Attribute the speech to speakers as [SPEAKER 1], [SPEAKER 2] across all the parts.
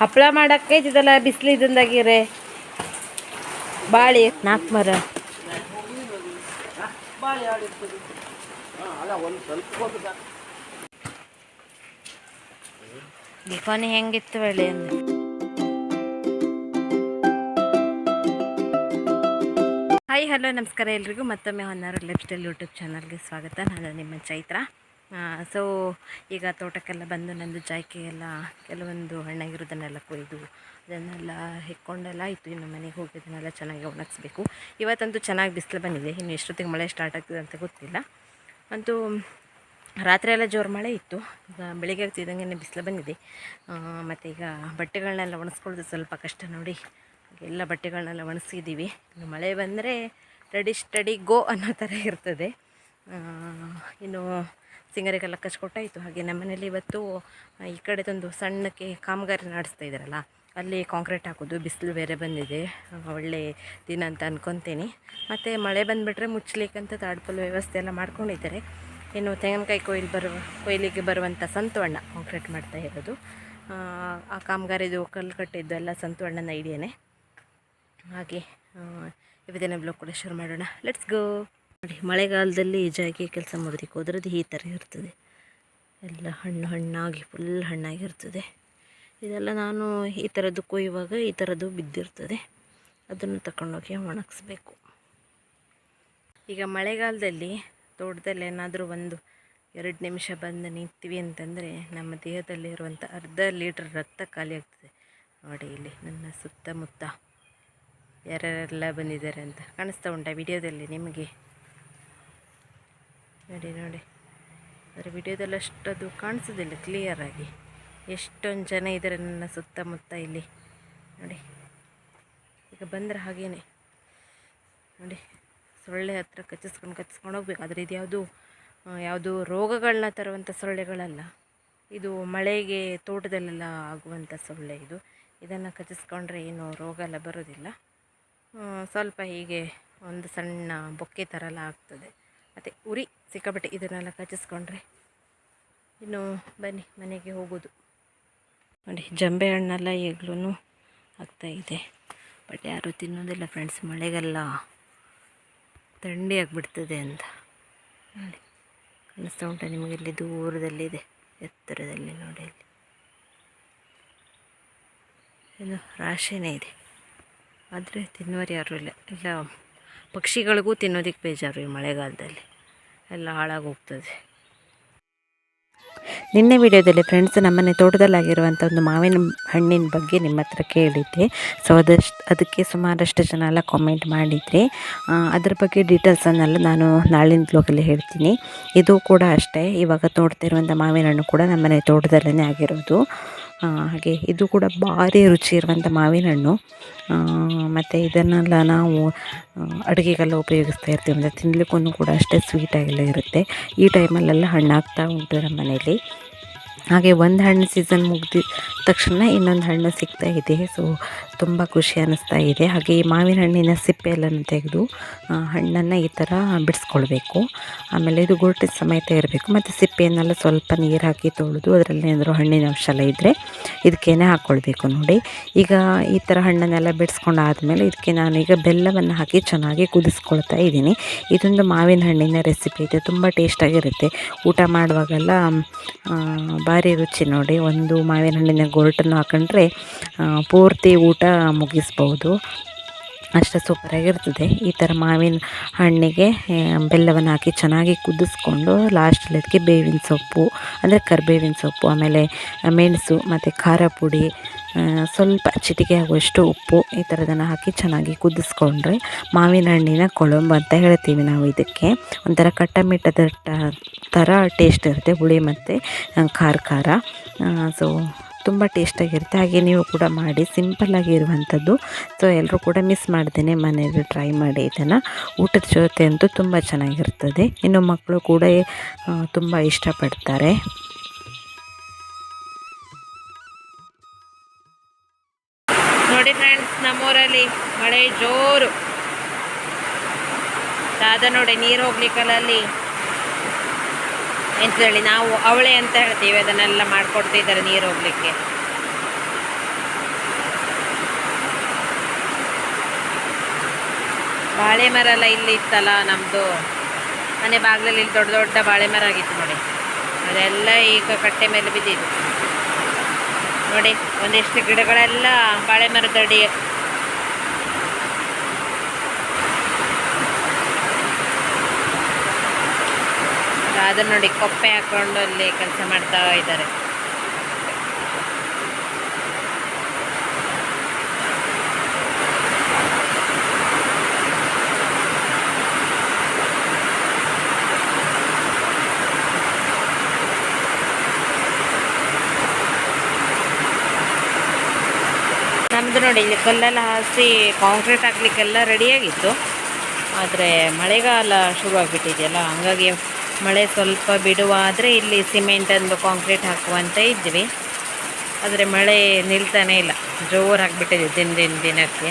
[SPEAKER 1] ಹಪ್ಪಳ ಮಾಡಕ್ಕೆ ಇದೆಲ್ಲ ಬಿಸಿಲು ಇದ್ದಂದಾಗಿರೆ ಬಾಳಿ. ನಾಲ್ಕು ಮರ. ದೀಪಾವಳಿ ಹೆಂಗಿತ್ತು ಬೆಳೆ ಹಾಯ್ ಹಲೋ ನಮಸ್ಕಾರ ಎಲ್ರಿಗೂ. ಮತ್ತೊಮ್ಮೆ ಹೊನ್ನಾರು ಲೈಫ್ ಸ್ಟೈಲ್ ಯೂಟ್ಯೂಬ್ ಚಾನಲ್ಗೆ ಸ್ವಾಗತ. ನಾನು ನಿಮ್ಮ ಚೈತ್ರ. ಸೊ ಈಗ ತೋಟಕ್ಕೆಲ್ಲ ಬಂದು ನಂದು ಜಾಯ್ಕೆ ಎಲ್ಲ ಕೆಲವೊಂದು ಹಣ್ಣಾಗಿರೋದನ್ನೆಲ್ಲ ಕೊಯ್ದು, ಅದನ್ನೆಲ್ಲ ಹೆಕ್ಕೊಂಡೆಲ್ಲ ಆಯಿತು ಇನ್ನು ಮನೆಗೆ ಹೋಗಿ ಅದನ್ನೆಲ್ಲ ಚೆನ್ನಾಗಿ ಒಣಗಿಸ್ಬೇಕು. ಇವತ್ತಂತೂ ಚೆನ್ನಾಗಿ ಬಿಸಿಲು ಬಂದಿದೆ. ಇನ್ನು ಎಷ್ಟೊತ್ತಿಗೆ ಮಳೆ ಸ್ಟಾರ್ಟ್ ಆಗ್ತದೆ ಅಂತ ಗೊತ್ತಿಲ್ಲ. ಅಂತೂ, ರಾತ್ರಿ ಎಲ್ಲ ಜೋರು ಮಳೆ ಇತ್ತು. ಈಗ ಬೆಳಿಗ್ಗೆ ಆಗ್ತಿದ್ದಂಗೆ ಬಿಸಿಲು ಬಂದಿದೆ. ಮತ್ತು ಈಗ ಬಟ್ಟೆಗಳನ್ನೆಲ್ಲ ಒಣಸ್ಕೊಳ್ಳೋದು ಸ್ವಲ್ಪ ಕಷ್ಟ ನೋಡಿ. ಎಲ್ಲ ಬಟ್ಟೆಗಳನ್ನೆಲ್ಲ ಒಣಗಿಸಿದ್ದೀವಿ. ಇನ್ನು ಮಳೆ ಬಂದರೆ ರೆಡಿ ಸ್ಟಡಿ ಗೋ ಅನ್ನೋ ಥರ ಇರ್ತದೆ. ಇನ್ನು ಸಿಂಗರಿಗೆಲ್ಲ ಕಚ್ಕೊಟ್ಟಾಯಿತು. ಹಾಗೆ ನಮ್ಮನೇಲಿ ಇವತ್ತು ಈ ಕಡೆದೊಂದು ಸಣ್ಣಕ್ಕೆ ಕಾಮಗಾರಿ ನಡೆಸ್ತಾ ಇದ್ದಾರಲ್ಲ ಅಲ್ಲಿ ಕಾಂಕ್ರೀಟ್ ಹಾಕೋದು ಬಿಸಿಲು ಬೇರೆ ಬಂದಿದೆ. ಒಳ್ಳೆ ದಿನ ಅಂತ ಅಂದ್ಕೊತೀನಿ ಮತ್ತು ಮಳೆ ಬಂದುಬಿಟ್ರೆ ಮುಚ್ಚಲಿಕ್ಕಂತ ತಾಡ್ಪಲ್ ವ್ಯವಸ್ಥೆ ಎಲ್ಲ ಮಾಡ್ಕೊಂಡಿದ್ದಾರೆ. ಇನ್ನು ತೆಂಗಿನಕಾಯಿ ಕೊಯ್ಲು ಬರುವ ಕೊಯ್ಲಿಗೆ ಬರುವಂಥ ಸಂತವಣ್ಣ ಕಾಂಕ್ರೀಟ್ ಮಾಡ್ತಾ ಇರೋದು. ಆ, ಕಾಮಗಾರಿದು ಕಲ್ಲು ಕಟ್ಟಿದ್ದು ಎಲ್ಲ ಸಂತವಣ್ಣನ ಇಡಿಯೇ ಹಾಗೆ ಇವತ್ತಿನ ಬ್ಲಾಗ್ ಕೂಡ ಶುರು ಮಾಡೋಣ. ಲೆಟ್ಸ್ ಗೋ ಮಳೆಗಾಲದಲ್ಲಿ ಜಾಗಿ ಕೆಲಸ ಮಾಡೋದಕ್ಕೆ ಹೋದ್ರದ್ದು ಈ ಥರ ಇರ್ತದೆ. ಎಲ್ಲ ಹಣ್ಣು ಹಣ್ಣಾಗಿ ಫುಲ್ ಹಣ್ಣಾಗಿರ್ತದೆ ಇದೆಲ್ಲ ನಾನು ಈ ಥರದ್ದು ಕೊಯ್ಯುವಾಗ ಈ ಥರದ್ದು ಬಿದ್ದಿರ್ತದೆ. ಅದನ್ನು ತಗೊಂಡೋಗಿ ಒಣಗಿಸ್ಬೇಕು. ಈಗ ಮಳೆಗಾಲದಲ್ಲಿ ತೋಟದಲ್ಲಿ ಏನಾದರೂ ಒಂದು ಎರಡು ನಿಮಿಷ ಬಂದು ನಿಂತೀವಿ ಅಂತಂದರೆ ನಮ್ಮ ದೇಹದಲ್ಲಿರುವಂಥ ಅರ್ಧ ಲೀಟ್ರ್ ರಕ್ತ ಖಾಲಿ ಆಗ್ತದೆ. ನೋಡಿ ಇಲ್ಲಿ ನನ್ನ ಸುತ್ತಮುತ್ತ ಯಾರ್ಯಾರೆಲ್ಲ ಬಂದಿದ್ದಾರೆ ಅಂತ ಕಾಣಿಸ್ತಾ ಉಂಟಾ ವಿಡಿಯೋದಲ್ಲಿ ನಿಮಗೆ? ನೋಡಿ ನೋಡಿ. ಆದರೆ ವಿಡಿಯೋದಲ್ಲಿ ಅಷ್ಟದು ಕಾಣಿಸೋದಿಲ್ಲ ಕ್ಲಿಯರಾಗಿ ಎಷ್ಟೊಂದು ಜನ ಇದ್ದಾರೆ ನನ್ನ ಸುತ್ತಮುತ್ತ ಇಲ್ಲಿ. ನೋಡಿ. ಈಗ ಬಂದರೆ ಹಾಗೇ ನೋಡಿ, ಸೊಳ್ಳೆ ಹತ್ರ ಕಚ್ಚಿಸ್ಕೊಂಡು ಕಚ್ಚಿಸ್ಕೊಂಡು ಹೋಗ್ಬೇಕು. ಆದರೆ ಇದು ಯಾವುದು ಯಾವುದು ರೋಗಗಳನ್ನ ತರುವಂಥ ಸೊಳ್ಳೆಗಳಲ್ಲ. ಇದು ಮಳೆಗೆ ತೋಟದಲ್ಲೆಲ್ಲ ಆಗುವಂಥ ಸೊಳ್ಳೆ ಇದು. ಇದನ್ನು ಕಚ್ಚಿಸ್ಕೊಂಡ್ರೆ ಏನು ರೋಗ ಎಲ್ಲ ಬರೋದಿಲ್ಲ. ಸ್ವಲ್ಪ ಹೀಗೆ ಒಂದು ಸಣ್ಣ ಬೊಕ್ಕೆ ಥರ ಎಲ್ಲ ಆಗ್ತದೆ. ಮತ್ತು ಉರಿ ಸಿಕ್ಕಾಪಟ್ಟೆ ಇದನ್ನೆಲ್ಲ ಕಚ್ಚಿಸ್ಕೊಂಡ್ರೆ. ಇನ್ನು ಬನ್ನಿ, ಮನೆಗೆ ಹೋಗೋದು. ನೋಡಿ, ಜಂಬೆ ಹಣ್ಣೆಲ್ಲ ಈಗಲೂ ಆಗ್ತಾಯಿದೆ ಬಟ್ ಯಾರೂ ತಿನ್ನೋದಿಲ್ಲ ಫ್ರೆಂಡ್ಸ್ ಮಳೆಗೆಲ್ಲ ಥಂಡಿ ಆಗಿಬಿಡ್ತದೆ ಅಂತ. ನೋಡಿ ಕಾಣಿಸ್ತಾ ಉಂಟ ನಿಮಗೆ ಇಲ್ಲಿ ದೂರದಲ್ಲಿದೆ ಎತ್ತರದಲ್ಲಿ ನೋಡಿ ಇಲ್ಲಿ. ಇದು ರಾಶಿನೇ ಇದೆ. ಆದರೆ ತಿನ್ನೋರು ಯಾರೂ ಇಲ್ಲ ಇಲ್ಲ. ಪಕ್ಷಿಗಳಿಗೂ ತಿನ್ನೋದಕ್ಕೆ ಬೇಜಾರು ಈ ಮಳೆಗಾಲದಲ್ಲಿ. ಎಲ್ಲ ಹಾಳಾಗೋಗ್ತದೆ. ನಿನ್ನೆ ವಿಡಿಯೋದಲ್ಲಿ ಫ್ರೆಂಡ್ಸ್ ನಮ್ಮನೆ ತೋಟದಲ್ಲಾಗಿರುವಂಥ ಒಂದು ಮಾವಿನ ಹಣ್ಣಿನ ಬಗ್ಗೆ ನಿಮ್ಮ ಹತ್ರ ಕೇಳಿದ್ದೆ. ಸೊ ಅದಷ್ಟು, ಅದಕ್ಕೆ ಸುಮಾರಷ್ಟು ಜನ ಎಲ್ಲ ಕಾಮೆಂಟ್ ಮಾಡಿದ್ರಿ ಅದ್ರ ಬಗ್ಗೆ ಡೀಟೇಲ್ಸನ್ನೆಲ್ಲ ನಾನು ನಾಳಿನ ಬ್ಲಾಗಲ್ಲಿ ಹೇಳ್ತೀನಿ. ಇದು ಕೂಡ ಅಷ್ಟೇ. ಇವಾಗ ನೋಡ್ತಿರುವಂಥ ಮಾವಿನ ಹಣ್ಣು ಕೂಡ ನಮ್ಮನೆ ತೋಟದಲ್ಲೇ ಆಗಿರೋದು. ಹಾಗೆ ಇದು ಕೂಡ ಭಾರಿ ರುಚಿ ಇರುವಂಥ ಮಾವಿನ ಹಣ್ಣು. ಮತ್ತು ಇದನ್ನೆಲ್ಲ ನಾವು ಅಡುಗೆಗೆಲ್ಲ ಉಪಯೋಗಿಸ್ತಾ ಇರ್ತೀವಿ. ಅಂದರೆ ತಿನ್ನಲಿಕ್ಕೂ ಕೂಡ ಅಷ್ಟೇ ಸ್ವೀಟಾಗೆಲ್ಲ ಇರುತ್ತೆ. ಈ ಟೈಮಲ್ಲೆಲ್ಲ ಹಣ್ಣಾಗ್ತಾ ಉಂಟು ನಮ್ಮ ಮನೇಲಿ. ಹಾಗೆ ಒಂದು ಹಣ್ಣು ಸೀಸನ್ ಮುಗಿದ ತಕ್ಷಣ ಇನ್ನೊಂದು ಹಣ್ಣು ಸಿಗ್ತಾ ಇದೆ. ಸೊ ತುಂಬ ಖುಷಿ ಅನ್ನಿಸ್ತಾ ಇದೆ. ಹಾಗೆ ಈ ಮಾವಿನ ಹಣ್ಣಿನ ಸಿಪ್ಪೆ ತೆಗೆದು ಹಣ್ಣನ್ನು ಈ ಥರ ಬಿಡಿಸ್ಕೊಳ್ಬೇಕು. ಆಮೇಲೆ ಇದು ಗುರುಟಿನ ಸಮೇತ ಇರಬೇಕು. ಮತ್ತು ಸಿಪ್ಪೆಯನ್ನೆಲ್ಲ ಸ್ವಲ್ಪ ನೀರು ಹಾಕಿ ತೊಳೆದು ಅದರಲ್ಲಿ ಏನಾದರೂ ಹಣ್ಣಿನ ಅಂಶ ಎಲ್ಲ ಇದ್ದರೆ ಇದಕ್ಕೇನೆ ಹಾಕ್ಕೊಳ್ಬೇಕು ನೋಡಿ. ಈಗ ಈ ಥರ ಹಣ್ಣನ್ನೆಲ್ಲ ಬಿಡಿಸ್ಕೊಂಡು ಆದಮೇಲೆ ಇದಕ್ಕೆ ಈಗ ಬೆಲ್ಲವನ್ನು ಹಾಕಿ ಚೆನ್ನಾಗಿ ಕುದಿಸ್ಕೊಳ್ತಾ ಇದ್ದೀನಿ. ಇದೊಂದು ಮಾವಿನ ಹಣ್ಣಿನ ರೆಸಿಪಿ ಇದೆ ತುಂಬ ಟೇಸ್ಟಾಗಿರುತ್ತೆ ಊಟ ಮಾಡುವಾಗೆಲ್ಲ ಭಾರಿ ರುಚಿ ನೋಡಿ. ಒಂದು ಮಾವಿನ ಹಣ್ಣಿನ ಗೊರಟನ್ನು ಹಾಕೊಂಡ್ರೆ ಪೂರ್ತಿ ಊಟ ಮುಗಿಸ್ಬೋದು. ಅಷ್ಟು ಸೂಪರಾಗಿರ್ತದೆ ಈ ಥರ ಮಾವಿನ ಹಣ್ಣಿಗೆ ಬೆಲ್ಲವನ್ನು ಹಾಕಿ ಚೆನ್ನಾಗಿ ಕುದಿಸ್ಕೊಂಡು ಲಾಸ್ಟಲ್ಲಿ ಅದಕ್ಕೆ ಬೇವಿನ ಸೊಪ್ಪು, ಅಂದರೆ ಕರಿಬೇವಿನ ಸೊಪ್ಪು, ಆಮೇಲೆ ಮೆಣಸು, ಮತ್ತು ಖಾರ ಪುಡಿ ಸ್ವಲ್ಪ ಚಿಟಿಕೆ ಆಗುವಷ್ಟು ಉಪ್ಪು ಈ ಥರದನ್ನು ಹಾಕಿ ಚೆನ್ನಾಗಿ ಕುದಿಸ್ಕೊಂಡ್ರೆ ಮಾವಿನ ಹಣ್ಣಿನ ಕೊಳಂಬು ಅಂತ ಹೇಳ್ತೀವಿ ನಾವು ಇದಕ್ಕೆ. ಒಂಥರ ಕಟ್ಟಮಿಟ್ಟದ ಥರ ಟೇಸ್ಟ್ ಇರುತ್ತೆ, ಹುಳಿ ಮತ್ತು ಖಾರ ಖಾರ. ಸೊ ತುಂಬ ಟೇಸ್ಟಾಗಿರುತ್ತೆ. ಹಾಗೆ ನೀವು ಕೂಡ ಮಾಡಿ ಸಿಂಪಲ್ಲಾಗಿ ಇರುವಂಥದ್ದು. ಸೊ ಎಲ್ಲರೂ ಕೂಡ ಮಿಸ್ ಮಾಡ್ದೇನೆ ಮನೆಯಲ್ಲಿ ಟ್ರೈ ಮಾಡಿ ಇದನ್ನು. ಊಟದ ಜೊತೆ ಅಂತೂ ತುಂಬ ಚೆನ್ನಾಗಿರ್ತದೆ. ಇನ್ನು ಮಕ್ಕಳು ಕೂಡ ತುಂಬ ಇಷ್ಟಪಡ್ತಾರೆ. ನೋಡಿ ಫ್ರೆಂಡ್ಸ್ ನಮ್ಮೂರಲ್ಲಿ ಮಳೆ ಜೋರು. ದಾದ ನೋಡಿ ನೀರು ಹೋಗ್ಲಿಕ್ಕಲ್ಲಿ ಅಂತೇಳಿ ನಾವು ಅವಳೆ ಅಂತ ಹೇಳ್ತೀವಿ, ಅದನ್ನೆಲ್ಲ ಮಾಡಿಕೊಡ್ತಿದ್ದಾರೆ ನೀರು ಹೋಗ್ಲಿಕ್ಕೆ. ಬಾಳೆ ಮರ ಎಲ್ಲ ಇಲ್ಲಿ ಇತ್ತಲ್ಲ ನಮ್ಮದು ಮನೆ ಬಾಗಿಲಲ್ಲಿ ಇಲ್ಲಿ ದೊಡ್ಡ ದೊಡ್ಡ ಬಾಳೆ ಮರ ಆಗಿತ್ತು ನೋಡಿ. ಅದೆಲ್ಲ ಈಗ ಕಟ್ಟೆ ಮೇಲೆ ಬಿದ್ದಿದ್ದು ನೋಡಿ, ಒಂದಿಷ್ಟು ಗಿಡಗಳೆಲ್ಲ ಬಾಳೆ ಮರದಡಿ ಅದನ್ನ ನೋಡಿ ಕೊಪ್ಪೆ ಹಾಕೊಂಡು ಅಲ್ಲಿ ಕೆಲಸ ಮಾಡ್ತಾ ಇದ್ದಾರೆ. ನಮ್ಮದು ನೋಡಿ ಇಲ್ಲಿ ಕಲ್ಲೆಲ್ಲ ಹಾಸಿ ಕಾಂಕ್ರೀಟ್ ಹಾಕ್ಲಿಕ್ಕೆಲ್ಲ ರೆಡಿಯಾಗಿತ್ತು ಆದರೆ ಮಳೆಗಾಲ ಶುರು ಶುರುವಾಗಿಬಿಟ್ಟಿದೆಯಲ್ಲ, ಹಂಗಾಗಿ ಮಳೆ ಸ್ವಲ್ಪ ಬಿಡುವಾದರೆ ಇಲ್ಲಿ ಸಿಮೆಂಟ್ ಅಂದು ಕಾಂಕ್ರೀಟ್ ಹಾಕುವಂತ ಇದ್ವಿ. ಆದರೆ ಮಳೆ ನಿಲ್ತಾನೇ ಇಲ್ಲ. ಜೋರು ಆಗಿಬಿಟ್ಟಿದೆ ದಿನ ದಿನ ದಿನಕ್ಕೆ.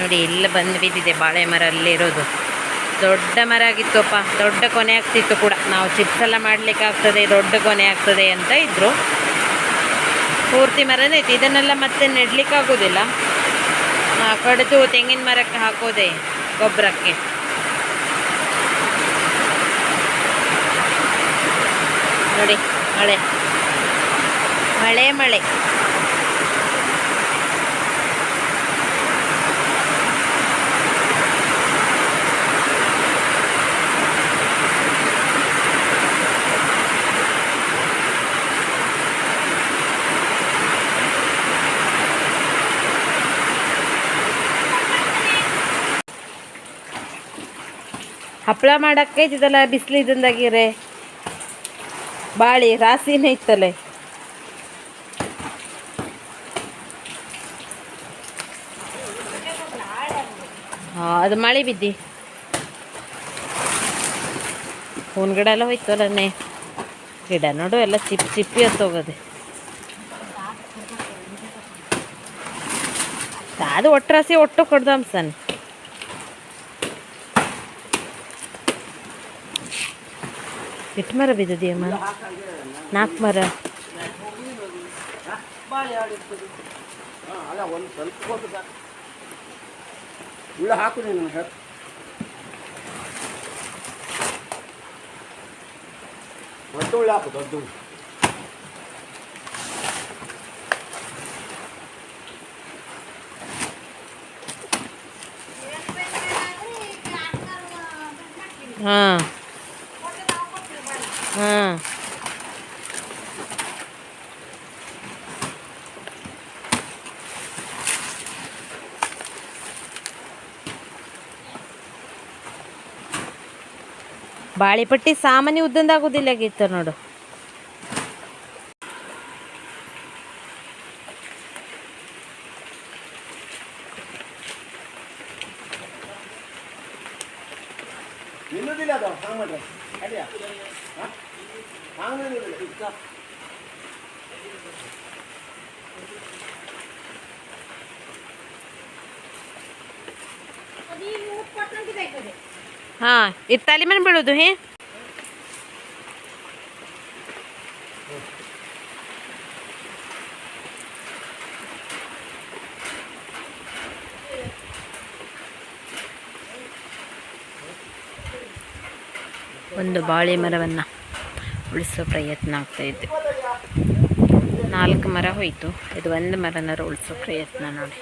[SPEAKER 1] ನೋಡಿ ಇಲ್ಲ ಬಂದು ಬಿದ್ದಿದೆ ಬಾಳೆ ಮರ ಅಲ್ಲಿರೋದು. ದೊಡ್ಡ ಮರ ಆಗಿತ್ತಪ್ಪ. ದೊಡ್ಡ ಕೊನೆ ಆಗ್ತಿತ್ತು ಕೂಡ. ನಾವು ಚಿಪ್ಸ್ ಎಲ್ಲ ಮಾಡಲಿಕ್ಕಾಗ್ತದೆ ದೊಡ್ಡ ಕೊನೆ ಆಗ್ತದೆ ಅಂತ ಇದ್ದರು ಪೂರ್ತಿ ಮರನೇ ಇತ್ತು. ಇದನ್ನೆಲ್ಲ ಮತ್ತೆ ನೆಡ್ಲಿಕ್ಕೆ ಆಗೋದಿಲ್ಲ. ಆ, ಕಡಿದು ತೆಂಗಿನ ಮರಕ್ಕೆ ಹಾಕೋದೆ ಗೊಬ್ಬರಕ್ಕೆ ನೋಡಿ ಮಳೆ. ಮಳೆ ಮಳೆ. ಹಪ್ಪಳ ಮಾಡಕ್ಕೆ ಇದೆಲ್ಲ ಬಿಸಿಲು ಇದ್ದಂದಾಗಿರೆ ಬಾಳಿ ರಾಸಿನೇ ಇತ್ತಲೆ ಹಾಂ, ಅದು ಮಳೆ ಬಿದ್ದಿ. ಹೂನ್ ಗಿಡ ಎಲ್ಲ ಹೋಯ್ತಲ್ಲೇ ಗಿಡ ನೋಡು, ಎಲ್ಲ ಚಿಪ್ಪಿ ಚಿಪ್ಪಿ ಅಂತ ಹೋಗೋದೆ. ಅದು ಒಟ್ಟರಾಸಿ ಒಟ್ಟು ಕೊಡ್ದಂಸನ್ ಎಷ್ಟು ಮರ ಬಿದ್ದಿದೆಯಮ್ಮ ನಾಲ್ಕು ಮರ
[SPEAKER 2] ಅಲ್ಲ ಒಂದು ಸ್ವಲ್ಪ ಕೊಟ್ಟು ಸಾಕು ಉಳ್ಳ ಹಾಕು ನೀನು ಹೇಳು ದೊಡ್ಡ ಉಳ್ಳ ಹಾಕು ದೊಡ್ಡ ಉಳ್ಳ
[SPEAKER 1] ಹಾಂ ಹಾಂ. ಬಾಳಿಪಟ್ಟಿ ಸಾಮಾನ್ಯ ಉದ್ದಂದಾಗೋದಿಲ್ಲ ಗೀತ ನೋಡು.
[SPEAKER 2] ನಿಲ್ಲುದಿಲ್ಲ ಅದು ಹಂಗೆ ಮಾಡ್ರೆ ಅಡಿಯಾ ಹಾಂ ಹಂಗೆ ನಿಲ್ಲುದಿಲ್ಲ ಇದ್ಕ
[SPEAKER 1] ಹಾಂ ಇದು ತಲೆ ಮೇಲೆ ಬೀಳೋದು ಹೇ ಒಂದು ಬಾಳೆ ಮರವನ್ನು ಉಳಿಸೋ ಪ್ರಯತ್ನ ಆಗ್ತಾ ಇದ್ದೆ ನಾಲ್ಕು ಮರ ಹೋಯಿತು. ಇದು ಒಂದು ಮರನಾರು ಉಳಿಸೋ ಪ್ರಯತ್ನ ನೋಡಿ.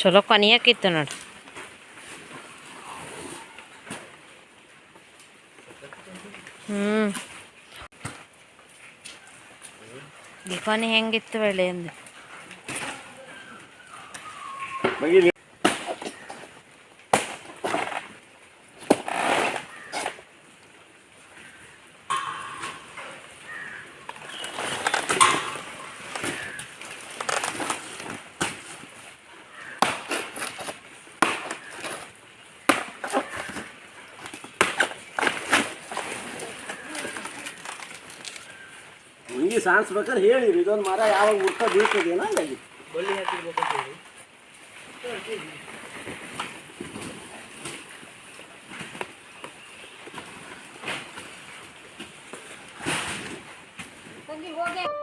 [SPEAKER 1] ಚಲೋ ಕೊನೆಯಾಕಿತ್ತು ನೋಡಿ. ಹ್ಞೂ ಕೊನೆ ಹೆಂಗಿತ್ತು ಬೆಳೆ
[SPEAKER 2] ಹುಡುಗಿ ಸಾಣಿಸ್ಬೇಕಾದ್ರೆ ಹೇಳಿರಿ ಇದೊಂದು ಮರ ಯಾವಾಗ ಮುರ್ಕ ಬೀಳ್ತದೇನ ಹಾಗಾಗಿ
[SPEAKER 3] ಬಳ್ಳಿ ಹಾಕಿರ್ಬೇಕಂತ ಹೇಳಿ
[SPEAKER 4] ಹೋಗಿ